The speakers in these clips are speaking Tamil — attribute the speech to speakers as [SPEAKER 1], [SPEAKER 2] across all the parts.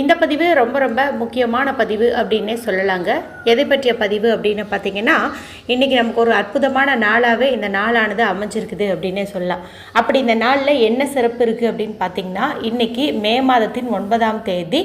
[SPEAKER 1] இந்த பதிவு ரொம்ப ரொம்ப முக்கியமான பதிவு அப்படின்னே சொல்லலாங்க. எதை பற்றிய பதிவு அப்படின்னு பார்த்தீங்கன்னா இன்றைக்கி நமக்கு ஒரு அற்புதமான நாளாகவே இந்த நாளானது அமைஞ்சிருக்குது அப்படின்னே சொல்லலாம். அப்படி இந்த நாளில் என்ன சிறப்பு இருக்குது அப்படின்னு பார்த்தீங்கன்னா இன்றைக்கி மே மாதத்தின் ஒன்பதாம் தேதி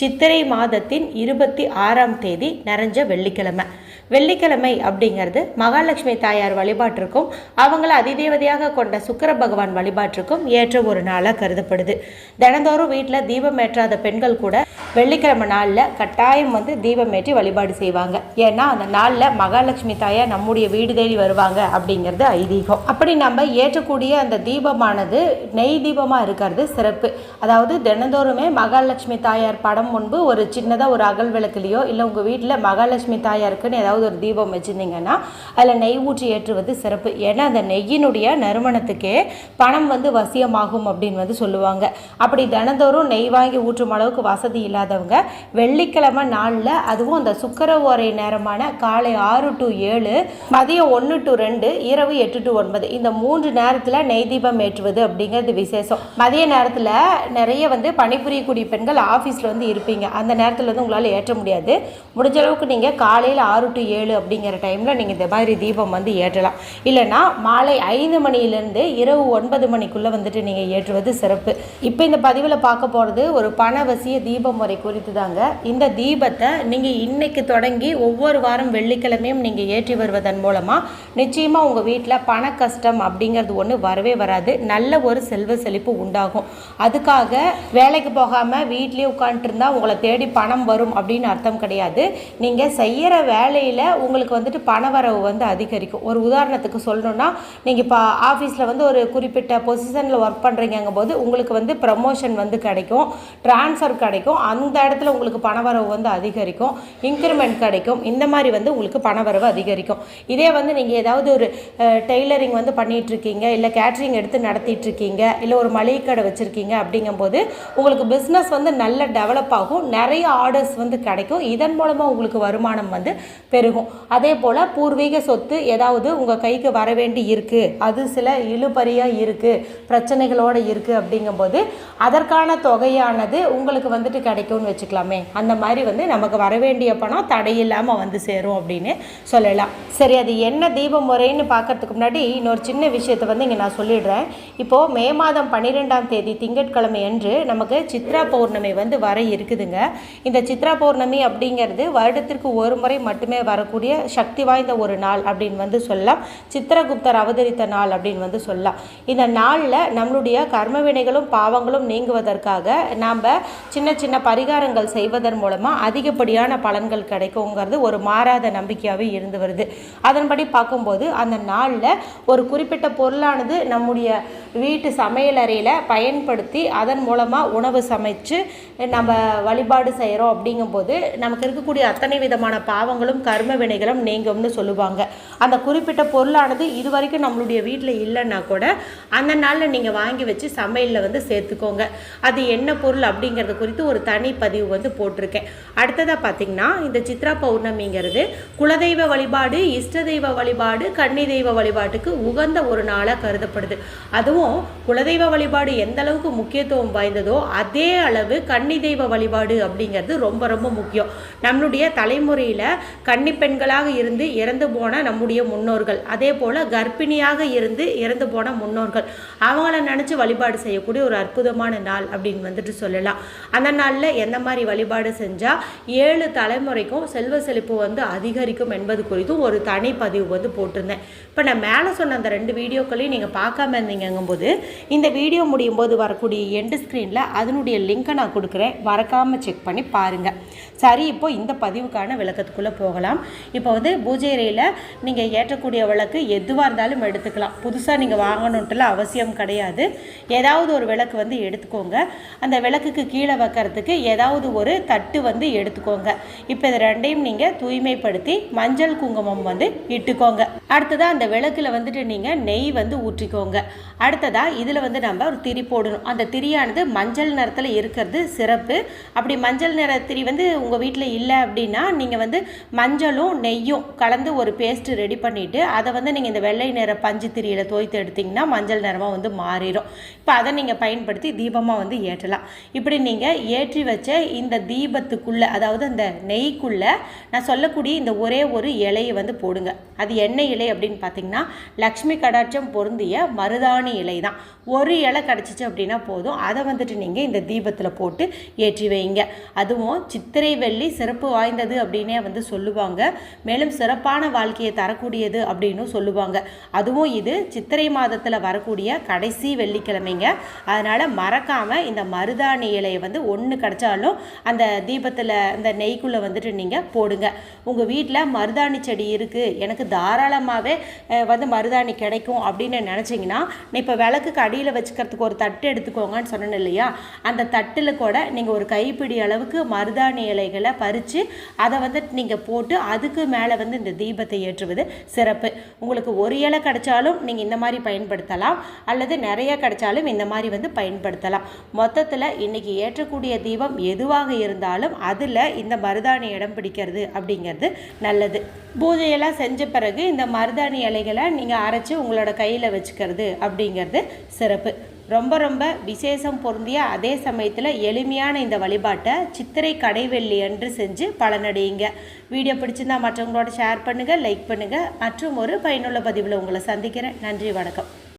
[SPEAKER 1] சித்திரை மாதத்தின் இருபத்தி ஆறாம் தேதி நிறைஞ்ச வெள்ளிக்கிழமை. வெள்ளிக்கிழமை அப்படிங்கிறது மகாலட்சுமி தாயார் வழிபாட்டிற்கும் அவங்கள அதிதேவதையாக கொண்ட சுக்கர பகவான் வழிபாட்டிற்கும் ஏற்ற ஒரு நாளாக கருதப்படுது. தினந்தோறும் வீட்டில் தீபம் ஏற்றாத பெண்கள் கூட வெள்ளிக்கிழமை நாளில் கட்டாயம் வந்து தீபம் ஏற்றி வழிபாடு செய்வாங்க. ஏன்னா அந்த நாளில் மகாலட்சுமி தாயார் நம்முடைய வீடு தேடி வருவாங்க அப்படிங்கிறது ஐதீகம். அப்படி நம்ம ஏற்றக்கூடிய அந்த தீபமானது நெய் தீபமாக இருக்கிறது சிறப்பு. அதாவது தினந்தோறுமே மகாலட்சுமி தாயார் படம் முன்பு ஒரு சின்னதாக ஒரு அகல் விளக்குலையோ இல்லை உங்கள் வீட்டில் மகாலட்சுமி தாயாருக்குன்னு ஏதாவது ஒரு தீபம் வச்சுருந்தீங்கன்னா அதில் நெய் ஊற்றி ஏற்றுவது சிறப்பு. ஏன்னா அந்த நெய்யினுடைய நறுமணத்துக்கே பணம் வந்து வசியமாகும் அப்படின்னு வந்து சொல்லுவாங்க. அப்படி தினந்தோறும் நெய் வாங்கி ஊற்றும் அளவுக்கு வசதி இல்லாதவங்க வெள்ளிக்கிழமை நாளில் அதுவும் அந்த சுக்கர ஓரை நேரமான காலை ஆறு டு ஏழு மதியம் ஒன்று டு ரெண்டு இரவு எட்டு டு ஒன்பது. இந்த மூன்று நேரத்தில் நெய் தீபம் ஏற்றுவது அப்படிங்கிறது விசேஷம். மதிய நேரத்தில் நிறைய வந்து பணிபுரியக்கூடிய பெண்கள் ஆஃபீஸில் வந்து இருப்பீங்க. அந்த நேரத்தில் வந்து உங்களால் ஏற்ற முடியாது. முடிஞ்ச அளவுக்கு நீங்கள் காலையில் ஆறு டு ஏழு அப்படிங்கிற டைமில் நீங்கள் இந்த மாதிரி தீபம் வந்து ஏற்றலாம். இல்லைன்னா மாலை ஐந்து மணியிலேருந்து இரவு ஒன்பது மணிக்குள்ளே வந்துட்டு நீங்கள் ஏற்றுவது சிறப்பு. இப்போ இந்த பதிவில் பார்க்க போகிறது ஒரு பணவசிய தீபம் முறை குறித்து தாங்க. இந்த தீபத்தை நீங்கள் இன்னைக்கு தொடங்கி ஒவ்வொரு வாரம் வெள்ளிக்கிழமையும் நீங்கள் ஏற்றி வருவதன் மூலமாக நிச்சயமாக உங்கள் வீட்டில் பண கஷ்டம் அப்படிங்கிறது ஒன்று வரவே வராது. நல்ல ஒரு செல்வ செழிப்பு உண்டாகும். அதுக்காக வேலைக்கு போகாமல் வீட்லேயே உட்காந்துட்டு இருந்தால் உங்களை தேடி பணம் வரும் அப்படின்னு அர்த்தம் கிடையாது. நீங்கள் செய்கிற வேலையில் உங்களுக்கு வந்துட்டு பண வரவு வந்து அதிகரிக்கும். ஒரு உதாரணத்துக்கு சொல்லணும்னா நீங்கள் இப்போ ஆஃபீஸில் வந்து ஒரு குறிப்பிட்ட பொசிஷனில் ஒர்க் பண்ணுறீங்கும் போது உங்களுக்கு வந்து ப்ரமோஷன் வந்து கிடைக்கும். ட்ரான்ஸ்ஃபர் கிடைக்கும். அந்த இடத்துல உங்களுக்கு பண வரவு வந்து அதிகரிக்கும். இன்க்ரிமெண்ட் கிடைக்கும். இந்த மாதிரி வந்து உங்களுக்கு பண வரவு அதிகரிக்கும். இதே வந்து நீங்கள் ஏதாவது ஒரு டெய்லரிங் வந்து பண்ணிகிட்ருக்கீங்க இருக்கீங்க இல்லை கேட்ரிங் எடுத்து நடத்திட்டுருக்கீங்க இல்லை ஒரு மளிகை கடை வச்சுருக்கீங்க அப்படிங்கும்போது உங்களுக்கு பிஸ்னஸ் வந்து நல்ல டெவலப் ஆகும் நிறைய ஆர்டர்ஸ் வந்து கிடைக்கும். இதன் மூலமாக உங்களுக்கு வருமானம் வந்து பெருகும். அதே போல் பூர்வீக சொத்து ஏதாவது உங்கள் கைக்கு வர வேண்டி இருக்குது அது சில இழுபறியாக இருக்குது பிரச்சனைகளோடு இருக்குது அப்படிங்கும்போது அதற்கான தொகையானது உங்களுக்கு வந்துட்டு கிடைக்கும்னு வச்சுக்கலாமே. அந்த மாதிரி வந்து நமக்கு வர வேண்டிய பணம் தடையில்லாமல் வந்து சேரும் அப்படின்னு சொல்லலாம். சரி அது என்ன தீப முறைன்னு பார்க்கறதுக்கு முன்னாடி இன்னொரு சின்ன விஷயத்தை வந்து இங்கே நான் சொல்லிடுறேன். இப்போது மே மாதம் பன்னிரெண்டாம் தேதி திங்கட்கிழமை அன்று நமக்கு சித்ரா பௌர்ணமி வந்து வர இருக்குதுங்க. இந்த சித்ரா பௌர்ணமி அப்படிங்கிறது வருடத்திற்கு ஒரு முறை மட்டுமே வரக்கூடிய சக்தி வாய்ந்த ஒரு நாள் அப்படின்னு வந்து சொல்லலாம். சித்திரகுப்தர் அவதரித்த நாள் அப்படின்னு வந்து சொல்லலாம். இந்த நாளில் நம்மளுடைய கர்ம வினைகளும் பாவங்களும் நீங்குவதற்காக நாம் சின்ன சின்ன பரிகாரங்கள் செய்வதன் மூலமாக அதிகப்படியான பலன்கள் கிடைக்குங்கிறது ஒரு மாறாத நம்பிக்கையாகவே இருந்து வருது. அதன்படி பார்க்கும்போது அந்த நாளில் ஒரு குறிப்பிட்ட பொருளானது நம்முடைய வீட்டு சமையலறையில் பயன்படுத்தி அதன் மூலமாக உணவு சமைச்சு நம்ம வழிபாடு செய்கிறோம் அப்படிங்கும்போது நமக்கு இருக்கக்கூடிய அத்தனை விதமான பாவங்களும் கர்ம வினைகளும் நீங்கும்னு சொல்லுவாங்க. அந்த குறிப்பிட்ட பொருளானது இது வரைக்கும் நம்மளுடைய வீட்டில் இல்லைன்னா கூட அந்த நாளில் நீங்கள் வாங்கி வச்சு சமையலில் வந்து சேர்த்துக்கோங்க. அது என்ன பொருள் அப்படிங்கிறது குறித்து ஒரு தனி பதிவு வந்து போட்டிருக்கேன். அடுத்ததாக பார்த்தீங்கன்னா இந்த சித்ரா பௌர்ணமிங்கிறது குலதெய்வ வழிபாடு இஷ்ட தெய்வ வழிபாடு கன்னி தெய்வ வழிபாட்டுக்கு உகந்த ஒரு நாளாக கருதப்படுது. அதுவும் குலதெய்வ வழிபாடு எந்த அளவுக்கு முக்கியத்துவம் வாய்ந்ததோ அதே அளவு கன்னி தெய்வ வழிபாடு அப்படிங்கிறது ரொம்ப ரொம்ப முக்கியம். நம்மளுடைய தலைமுறையில் கன்னி பெண்களாக இருந்து இறந்து போன நம்முடைய முன்னோர்கள் அதே போல் கர்ப்பிணியாக இருந்து இறந்து போன முன்னோர்கள் அவங்கள நினச்சி வழிபாடு செய்யக்கூடிய ஒரு அற்புதமான நாள் அப்படின்னு வந்துட்டு சொல்லலாம். அந்த நாளில் எந்த மாதிரி வழிபாடு செஞ்சால் ஏழு தலைமுறைக்கும் செல்வ செழிப்பு வந்து அதிகரிக்கும் என்பது குறித்தும் ஒரு தனி பதிவு வந்து போட்டிருந்தேன். இப்போ நான் மேலே சொன்ன அந்த ரெண்டு வீடியோக்களையும் நீங்கள் பார்க்காம இருந்தீங்கும்போது இந்த வீடியோ முடியும் போது வரக்கூடிய எண்டு ஸ்க்ரீனில் அதனுடைய லிங்க்கை நான் கொடுக்குறேன். மறக்காமல் செக் பண்ணி பாருங்கள் சரி இப்போ இந்த பதிவுக்கான விளக்கத்துக்குள்ளே போகலாம். இப்போ வந்து பூஜை அறையில் நீங்கள் ஏற்றக்கூடிய விளக்கு எதுவாக இருந்தாலும் எடுத்துக்கலாம். புதுசாக நீங்கள் வாங்கணுன்ட்டுலாம் அவசியம் கிடையாது. ஏதாவது ஒரு விளக்கு வந்து எடுத்துக்கோங்க. அந்த விளக்குக்கு கீழே வைக்கிறதுக்கு ஏதாவது ஒரு தட்டு வந்து எடுத்துக்கோங்க. இப்போ இது ரெண்டையும் நீங்கள் தூய்மைப்படுத்தி மஞ்சள் குங்குமம் வந்து இட்டுக்கோங்க. அடுத்ததாக அந்த விளக்கில் வந்துட்டு நீங்கள் நெய் வந்து ஊற்றிக்கோங்க. அடுத்ததாக இதில் வந்து நம்ம ஒரு திரி போடணும். அந்த திரியானது மஞ்சள் நிறத்தில் இருக்கிறது சிறப்பு. அப்படி மஞ்சள் நிற திரி வந்து உங்கள் வீட்டில் இல்லை அப்படின்னா நீங்கள் வந்து மஞ்சளும் நெய்யும் கலந்து ஒரு பேஸ்ட்டு ரெடி பண்ணிவிட்டு அதை வந்து நீங்கள் இந்த வெள்ளை நிற பஞ்சு திரியில் தோய்த்து எடுத்திங்கன்னா மஞ்சள் நிறமாக வந்து மாறிடும். இப்போ அதை நீங்கள் பயன்படுத்தி தீபமாக வந்து ஏற்றலாம். இப்படி நீங்கள் ஏற்றி வச்ச இந்த தீபத்துக்குள்ளே அதாவது அந்த நெய்க்குள்ளே நான் சொல்லக்கூடிய இந்த ஒரே ஒரு இலையை வந்து போடுங்க. அது என்ன இலை அப்படின்னு பார்த்தீங்கன்னா லக்ஷ்மி கடாட்சம் பொருந்திய மருதாணி இலை தான் ஒரு இலை கிடச்சிச்சு அப்படின்னா போதும். அதை வந்துட்டு நீங்கள் இந்த தீபத்தில் போட்டு ஏற்றி வைங்க. அதுவும் சித்திரை வெள்ளி சிறப்பு வாய்ந்தது அப்படின்னே வந்து சொல்லுவாங்க. மேலும் சிறப்பான வாழ்க்கையை தரக்கூடியது அப்படின்னு சொல்லுவாங்க. அதுவும் இது சித்திரை மாதத்தில் வரக்கூடிய கடைசி வெள்ளிக்கிழமைங்க. அதனால் மறக்காமல் இந்த மருதாணி இலையை வந்து ஒன்று கிடச்சாலும் அந்த தீபத்தில் அந்த நெய்க்குள்ளே வந்துட்டு நீங்கள் போடுங்க. உங்கள் வீட்டில் மருதாணி செடி இருக்குது எனக்கு தாராளமாகவே வந்து மருதாணி கிடைக்கும் அப்படின்னு நினச்சிங்கன்னா இப்போ விளக்குக்கு அடியில் வச்சுக்கிறதுக்கு ஒரு தட்டு எடுத்துக்கோங்கன்னு சொன்னேன் இல்லையா? அந்த தட்டில் கூட நீங்கள் ஒரு கைப்பிடி அளவுக்கு மருதாணி இலைகளை பறித்து அதை வந்து நீங்கள் போட்டு அதுக்கு மேலே வந்து இந்த தீபத்தை ஏற்றுவது சிறப்பு. உங்களுக்கு ஒரு இலை கிடைச்சாலும் நீங்கள் இந்த மாதிரி பயன்படுத்தலாம். அல்லது நிறைய கிடைச்சாலும் இந்த மாதிரி வந்து பயன்படுத்தலாம். மொத்தத்தில் இன்றைக்கி ஏற்றக்கூடிய தீபம் எதுவாக இருந்தாலும் அதில் இந்த மருதாணி இடம் பிடிக்கிறது அப்படிங்கிறது நல்லது. பூஜையெல்லாம் செஞ்ச பிறகு இந்த மருதாணி இலைகளை நீங்கள் அரைச்சி உங்களோட கையில் வச்சுக்கிறது அப்படிங்கிறது சிறப்பு. ரொம்ப ரொம்ப விசேஷம் பொருந்திய அதே சமயத்தில் எளிமையான இந்த வழிபாட்டை சித்திரை கடைவெள்ளி அன்று செஞ்சு பலனடையுங்க. வீடியோ பிடிச்சிருந்தா மற்றவங்களோட ஷேர் பண்ணுங்கள் லைக் பண்ணுங்கள் மற்றும் ஒரு பயனுள்ள பதிவில் உங்களை சந்திக்கிறேன். நன்றி வணக்கம்.